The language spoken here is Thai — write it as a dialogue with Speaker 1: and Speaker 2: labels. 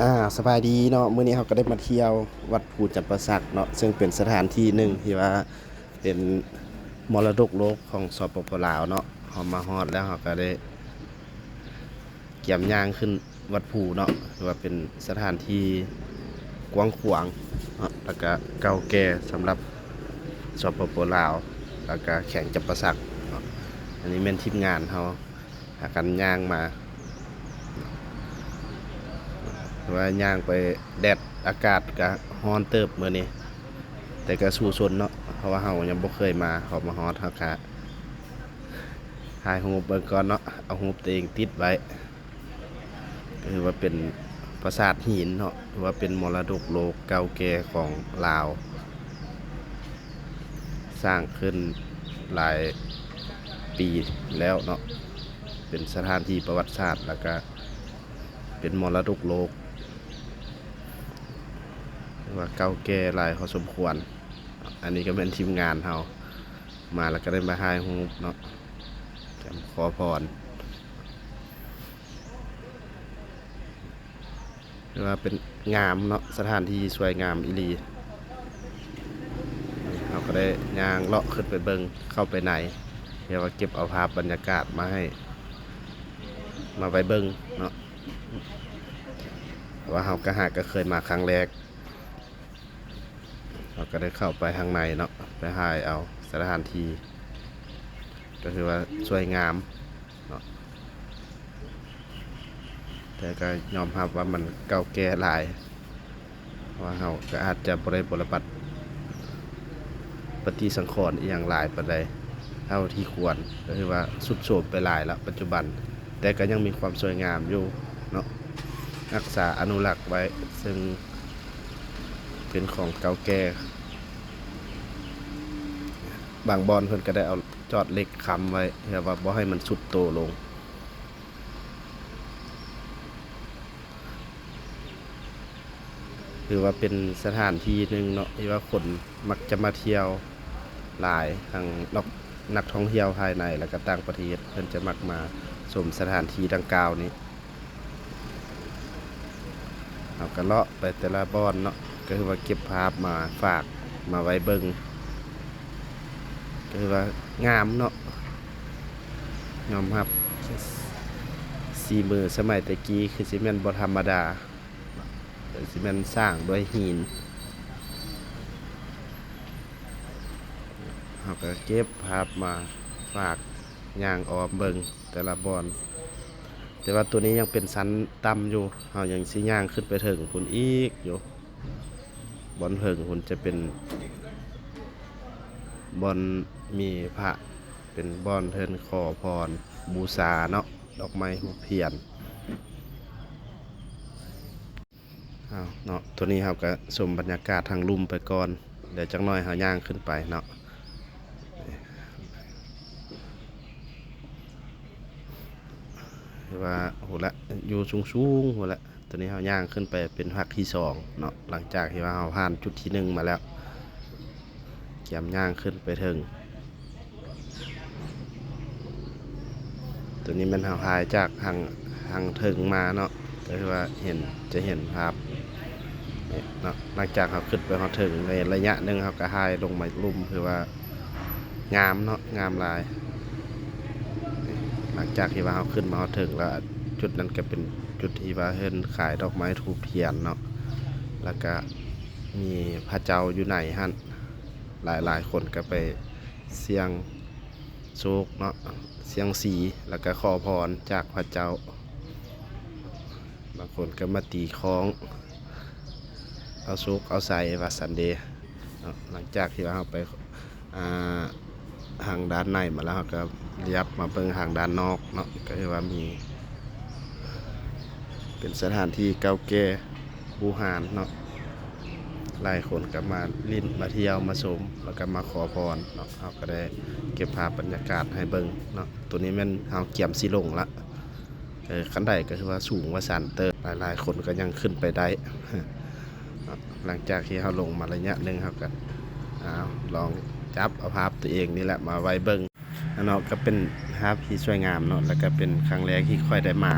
Speaker 1: อ่าสบายดีเนาะมื้อนี้เราก็ได้มาเที่ยววัดภูจันประสักเนาะซึ่งเป็นสถานที่หนึ่งที่ว่าเป็นมรดกโลกของสปปลาวเนาะเฮามาฮอดแล้วเราก็ได้เกี่ยมย่างขึ้นวัดภูเนาะถือว่าเป็นสถานที่กว้างขวางเนาะแล้วก็เก่าแก่สำหรับสปปลาว แล้วก็แข่งจันประสักเนาะอันนี้แม่นทีมงานเฮาหากันย่างมา ว่าย่างไปแดดอากาศก็ร้อนเติบมื้อนี้ แต่ก็สู้ชนเนาะเพราะว่าเฮายังบ่เคยมาเขามาฮอดเฮาก็ถ่ายรูปเบิ่งก่อนเนาะเอารูปตัวเองติดไว้คือว่าเป็นปราสาทหินเนาะถือว่าเป็นมรดกโลกเก่าแก่ของลาว สร้างขึ้นหลายปีแล้วเนาะเป็นสถานที่ประวัติศาสตร์แล้วก็เป็นมรดกโลก ว่าเก่าแก่หลายพอสมควร อันนี้ก็เป็นทีมงานเฮามาแล้วก็ได้มาให้ฮูเนาะจมขอพรว่าเป็นงามเนาะสถานที่สวยงามอีหลีเราก็ได้ยางเลาะขึ้นไปเบิงเข้าไปในเรียกว่าเก็บเอาภาพบรรยากาศมาให้ มาไปเบิงเนาะว่าเฮาก็หากก็เคยมาครั้งแรก ก็ได้เข้าไปข้างในเนาะไปถ่ายเอาสถานที่ก็คือว่าสวยงามเนาะแต่ก็ยอมรับว่ามันเก่าแก่หลายว่าเราก็อาจจะบริบทบัติปฏิสังขรณ์อย่างหลายปานใดเท่าที่ควรก็คือว่าสุดโสมไปหลายแล้วปัจจุบัน แต่ก็ยังมีความสวยงามอยู่เนาะรักษาอนุรักษ์ไว้ซึ่งเป็นของเก่าแก่ บางบอนเพิ่นก็ได้เอาจอดเหล็กค้ำไว้เพื่อว่าบ่ให้มันสุดโตลง คือว่าเป็นสถานที่หนึ่งเนาะที่ว่าคนมักจะมาเที่ยวหลายทางนอกนักท่องเที่ยวภายในและก็ต่างประเทศเพิ่นจะมักมาชมสถานที่ดังกล่าวนี้เอากระเลาะไปแต่ละบอนเนาะก็คือว่าเก็บภาพมาฝากมาไว้เบิงก็ คือว่างามเนาะยอมครับสีมือสมัยตะกี้คือสิแม่นบ่ธรรมดาเป็นสิแม่นสร้างด้วยหินเราก็เก็บภาพมาฝากย่างออมเบิงแต่ละบอนแต่ว่าตัวนี้ยังเป็นสันต่ำอยู่เรายังสิย่างขึ้นไปถึงคุณอีกอยู่บอนเพิงคุณจะเป็น บอนมีพระเป็นบอนเทินขอพรบูชาเนาะดอกไม้หูเพียนอ้าเนาะตัวนี้เราก็ชมบรรยากาศทางลุ่มไปก่อน เดี๋ยวจักหน่อยเราย่างขึ้นไปเนาะว่าโหละอยู่สูงสูงโหละตัวนี้เราย่างขึ้นไปเป็นภาคที่สองเนาะหลังจากที่ว่าเราผ่านจุดที่หนึ่งมาแล้ว ยมย่างขึ้นไปถึง ตัวนี้มันเราถ่ายจากทางทางถึงมาเนาะก็คือว่าเห็นจะเห็นภาพนี่เนาะหลังจากเราขึ้นไปเราถึงในระยะหนึ่งเราก็ถ่ายลงมาลุ่มคือว่างามเนาะงามลาย หลังจากที่ว่าเราขึ้นมาเราถึงแล้วจุดนั้นก็เป็นจุดที่ว่าเห็นขายดอกไม้ทูบเทียนเนาะแล้วก็มีพระเจ้าอยู่ไหนฮั่น หลายหลายคนก็ไปเสียงโชคเนาะเสียงสีแล้วก็ขอพรจากพระเจ้า บางคนก็มาตีคล้อง เอาโชคเอาใส่วาสันเดย์หลังจากที่เราไปอ่าทางด้านในมาแล้วก็เลียบมาเบิ่งทางด้านนอกเนาะก็คือว่ามี เป็นสถานที่เก่าแก่บูหานเนาะ หลายคนก็มาลิ้นมาเที่ยวมาชมแล้วก็มาขอพรเนาะเราก็ได้เก็บภาพบรรยากาศให้เบิ่งเนาะตัวนี้แมันเฮาเกียมสิลงละเออคันใดก็คือว่าสูงว่าสันเตอร์หลายๆ คนก็ยังขึ้นไปได้ หลังจากที่เฮาลงมาระยะหนึงครับก็อ้าวลองจับเอาภาพตัวเองนี่แหละมาไว้เบิ่งเนาะก็เป็นภาพที่สวยงามเนาะแล้วก็เป็นครั้งแรกที่ค่อยได้มา